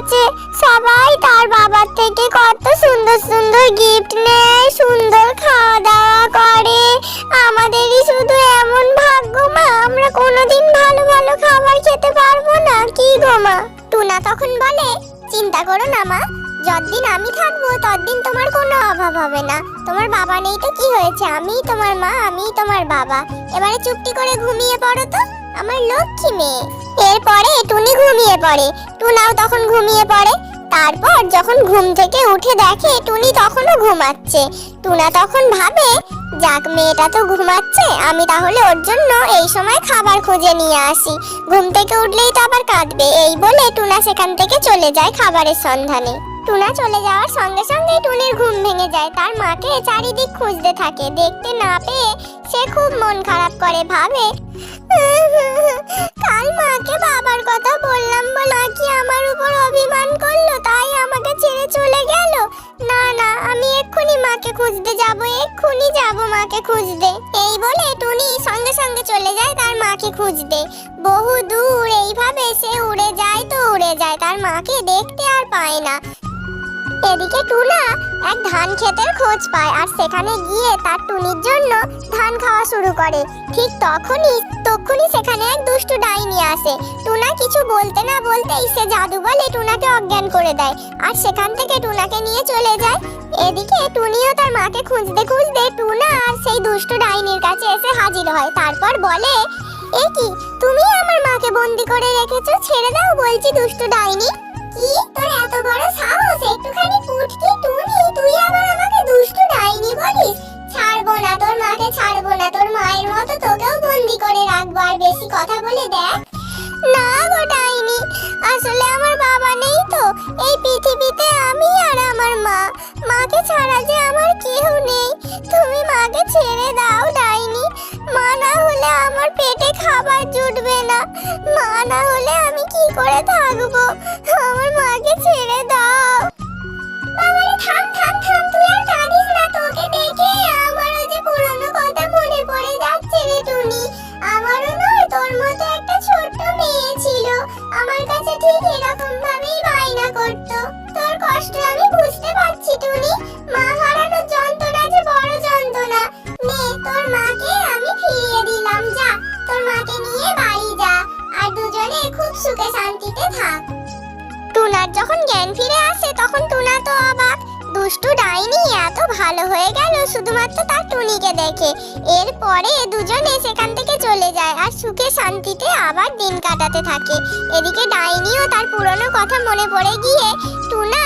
আছে। সবাই তার বাবার থেকে কত সুন্দর সুন্দর গিফট নেয়, সুন্দর খাওয়া দাওয়া করে। আমাদেরই শুধু এমন ভাগ্য মা, আমরা কোনোদিন ভালো ভালো খাবার খেতে পারব না। কি গো মা? টুনা তখন বলে, চিন্তা করো না মা, যতদিন আমি থাকব, ততদিন তোমার কোনো অভাব হবে না। তোমার বাবা নেই তো কি হয়েছে? আমি তোমার মা, আমি তোমার বাবা। এবারে চুপটি করে ঘুমিয়ে পড়ো তো, আমার লক্ষ্মী মেয়ে। এরপরে টুনি ঘুমিয়ে পড়ে। টুনাও তখন ঘুমিয়ে পড়ে। তারপর যখন ঘুম থেকে উঠে দেখে টুনি তখনও ঘুমাচ্ছে। টুনা তখন ভাবে, যাক, মেয়েটা তো ঘুমাচ্ছে, আমি তাহলে ওর জন্য এই সময় খাবার খুঁজে নিয়ে আসি। ঘুম থেকে উঠলেই তো আবার কাঁদবে। এই বলে টুনা সেখান থেকে চলে যায় খাবারের সন্ধানে। টুনা চলে যাওয়ার সঙ্গে সঙ্গে টুনির ঘুম ভেঙে যায়। তার মাকে চারিদিক খুঁজতে থাকে। দেখতে না পেয়ে সে খুব মন খারাপ করে ভাবে। কাল মাকে বাবার কথা বললাম বলা কি আমার উপর অভিমান করল, তাই আমাকে ছেড়ে চলে গেল। না না, আমি এক্ষুনি মাকে খুঁজতে যাব, এক্ষুনি যাব মাকে খুঁজতে। এই বলে টুনি সঙ্গে সঙ্গে চলে যায় তার মাকে খুঁজতে। বহু দূর এইভাবে এদিকে টুনা এক ধান ক্ষেতের খোঁজ পায় আর সেখানে গিয়ে তার টুনির জন্য ধান খাওয়া শুরু করে। ঠিক তখনই তখনই সেখানে এক দুষ্টু ডাইনি আসে। টুনা কিছু বলতে না বলতেই সে জাদু বলে টুনাকে অজ্ঞান করে দেয় আর সেখান থেকে টুনাকে নিয়ে চলে যায়। এদিকে টুনিও তার মাকে খুঁজতে খুঁজতে টুনা আর সেই দুষ্টু ডাইনির কাছে এসে হাজির হয়। তারপর বলে, এ কি, তুমি আমার মাকে বন্দি করে রেখেছো? ছেড়ে দাও বলছি দুষ্টু ডাইনি। কি, তোর এত বড় সাহস? একটুখানি মাকে ছাড়া যে আমার কেউ নেই। তুমি মাকে ছেড়ে দাও, ডাইনি। মা না হলে আমার পেটে খাবার জুটবে না। মা না হলে আমি কি করে থাকব? আমার মাকে ছেড়ে দাও। বাবারে, থাম থাম থাম, তুই আর কাঁদিস না, তোকে দেখে আমারও যে পুরনো কথা পড়ে যাচ্ছে রে টুনি। আমারও নয়, তোর মতো একটা ছোট্ট মেয়ে ছিল। আমার কাছে ঠিক এরকম সুখে শান্তিতে থাক। টুনার যখন জ্ঞান ফিরে আসে, তখন টুনা তো অবাক। দুষ্টু ডাইনি এত ভালো হয়ে গেল, শুধুমাত্র তার টুনিকে দেখে। এরপরে দুজনে সেখান থেকে চলে যায় আর সুখে শান্তিতে আবার দিন কাটাতে থাকে। এদিকে ডাইনিও তার পুরনো কথা মনে পড়ে গিয়ে টুনা